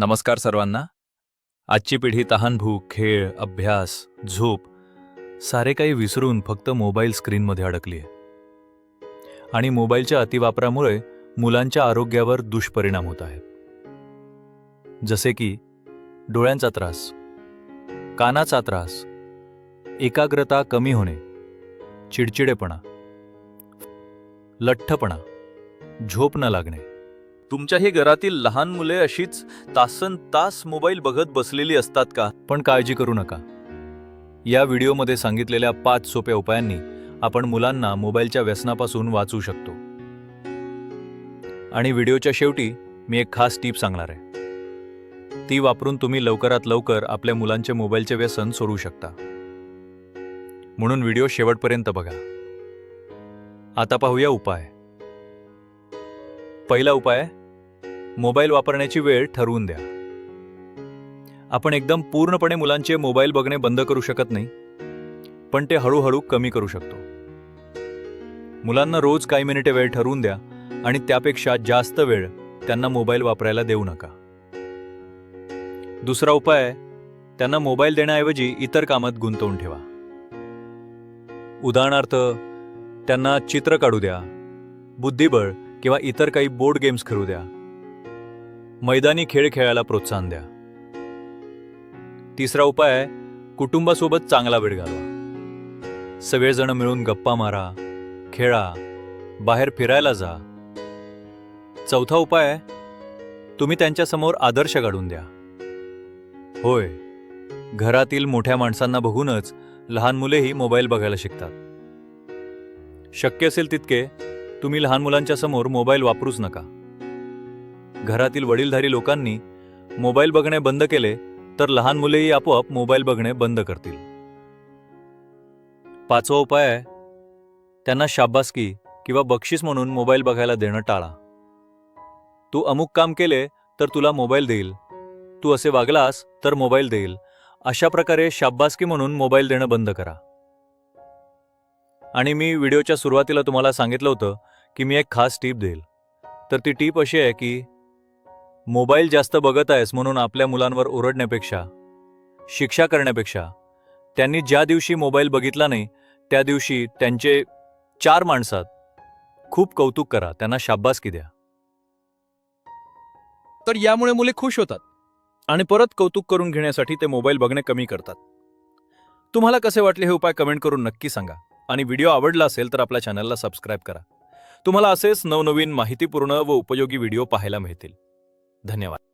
नमस्कार सर्वांना. आजची पिढी तहानभूक खेळ अभ्यास झोप सारे काही विसरून फक्त मोबाईल स्क्रीनमध्ये अडकली आहे आणि मोबाईलच्या अतिवापरामुळे मुलांच्या आरोग्यावर दुष्परिणाम होत आहेत. जसे की डोळ्यांचा त्रास कानाचा त्रास एकाग्रता कमी होणे चिडचिडेपणा लठ्ठपणा झोप न लागणे. तुमच्याही घरातील लहान मुले अशीच तासन तास मोबाईल बघत बसलेली असतात का? पण काळजी करू नका. या व्हिडिओमध्ये सांगितलेल्या पाच सोप्या उपायांनी आपण मुलांना मोबाईलच्या व्यसनापासून वाचू शकतो. आणि व्हिडिओच्या शेवटी मी एक खास टीप सांगणार आहे. ती वापरून तुम्ही लवकरात लवकर आपल्या मुलांचे मोबाईलचे व्यसन सोडू शकता. म्हणून व्हिडिओ शेवटपर्यंत बघा. आता पाहूया उपाय. पहिला उपाय मोबाईल वापरण्याची वेळ ठरवून द्या. आपण एकदम पूर्णपणे मुलांचे मोबाईल बघणे बंद करू शकत नाही पण ते हळूहळू कमी करू शकतो. मुलांना रोज काही मिनिटे वेळ ठरवून द्या आणि त्यापेक्षा जास्त वेळ त्यांना मोबाईल वापरायला देऊ नका. दुसरा उपाय त्यांना मोबाईल देण्याऐवजी इतर कामात गुंतवून ठेवा. उदाहरणार्थ त्यांना चित्र काढू द्या बुद्धिबळ किंवा इतर काही बोर्ड गेम्स खेळू द्या. मैदानी खेळ खेळायला प्रोत्साहन द्या. तिसरा उपाय आहे कुटुंबासोबत चांगला वेळ घालवा. सगळेजण मिळून गप्पा मारा खेळा बाहेर फिरायला जा. चौथा उपाय तुम्ही त्यांच्यासमोर आदर्श काढून द्या. होय घरातील मोठ्या माणसांना बघूनच लहान मुलेही मोबाईल बघायला शिकतात. शक्य असेल तितके तुम्ही लहान मुलांच्या समोर मोबाईल वापरूच नका. घरातील वडीलधारी लोकांनी मोबाईल बघणे बंद केले तर लहान मुलेही आपोआप मोबाईल बघणे बंद करतील. पाचवा उपाय आहे त्यांना शाबासकी किंवा बक्षीस म्हणून मोबाईल बघायला देणं टाळा. तू अमुक काम केले तर तुला मोबाईल देईल. तू असे वागलास तर मोबाईल देईल. अशा प्रकारे शाबासकी म्हणून मोबाईल देणं बंद करा. आणि मी व्हिडिओच्या सुरुवातीला तुम्हाला सांगितलं होतं की मी एक खास टीप देईल. तर ती टीप अशी आहे की मोबाईल जास्त बघत आहेस म्हणून आपल्या मुलांवर ओरडण्यापेक्षा शिक्षा करण्यापेक्षा त्यांनी ज्या दिवशी मोबाईल बघितला नाही त्या दिवशी त्यांचे चार माणसात खूप कौतुक करा त्यांना शाब्बासकी द्या. तर यामुळे मुले खुश होतात आणि परत कौतुक करून घेण्यासाठी ते मोबाईल बघणे कमी करतात. तुम्हाला कसे वाटले हे उपाय कमेंट करून नक्की सांगा आणि व्हिडिओ आवडला असेल तर आपल्या चॅनलला सबस्क्राईब करा. तुम्हाला असेच नवनवीन माहितीपूर्ण व उपयोगी व्हिडिओ पाहायला मिळतील. धन्यवाद.